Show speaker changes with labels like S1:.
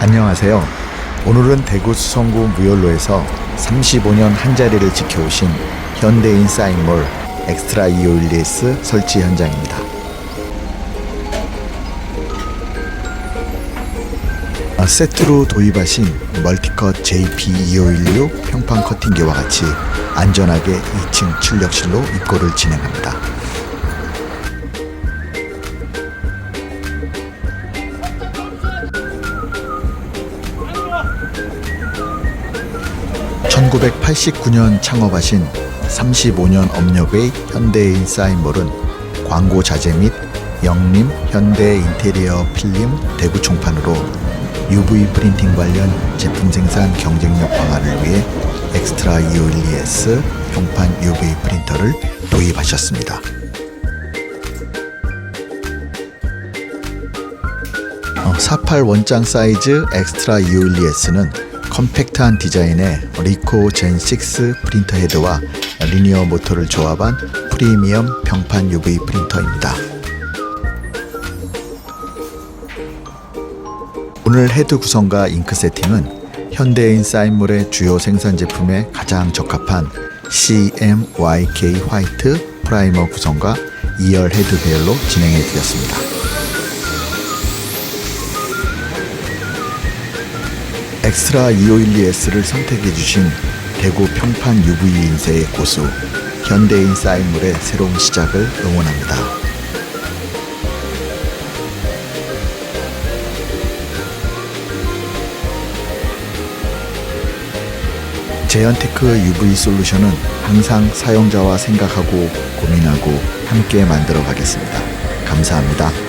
S1: 안녕하세요. 오늘은 대구 수성구 무열로에서 35년 한자리를 지켜오신 현대인 사인몰 엑스트라 251S 설치 현장입니다. 아, 세트로 도입하신 멀티컷 JP2516 평판 커팅기와 같이 안전하게 2층 출력실로 입고를 진행합니다. (1989년) 창업하신 (35년) 업력의 현대인 사인볼은 광고 자재 및 영림 현대 인테리어 필름 대구 총판으로 UV 프린팅 관련 제품 생산 경쟁력 강화를 위해 엑스트라 252S 평판 UV 프린터를 도입하셨습니다. 어, 48 원장 사이즈 엑스트라 251S는 컴팩트한 디자인의 리코 젠6 프린터 헤드와 리니어 모터를 조합한 프리미엄 평판 UV 프린터입니다. 오늘 헤드 구성과 잉크 세팅은 현대인 사인물의 주요 생산 제품에 가장 적합한 CMYK 화이트 프라이머 구성과 2열 헤드 배열로 진행해 드렸습니다. 엑스트라 251ES를 선택해 주신 대구 평판 UV 인쇄의 고수 현대인 사인물의 새로운 시작을 응원합니다. 제연테크 UV 솔루션은 항상 사용자와 생각하고 고민하고 함께 만들어 가겠습니다. 감사합니다.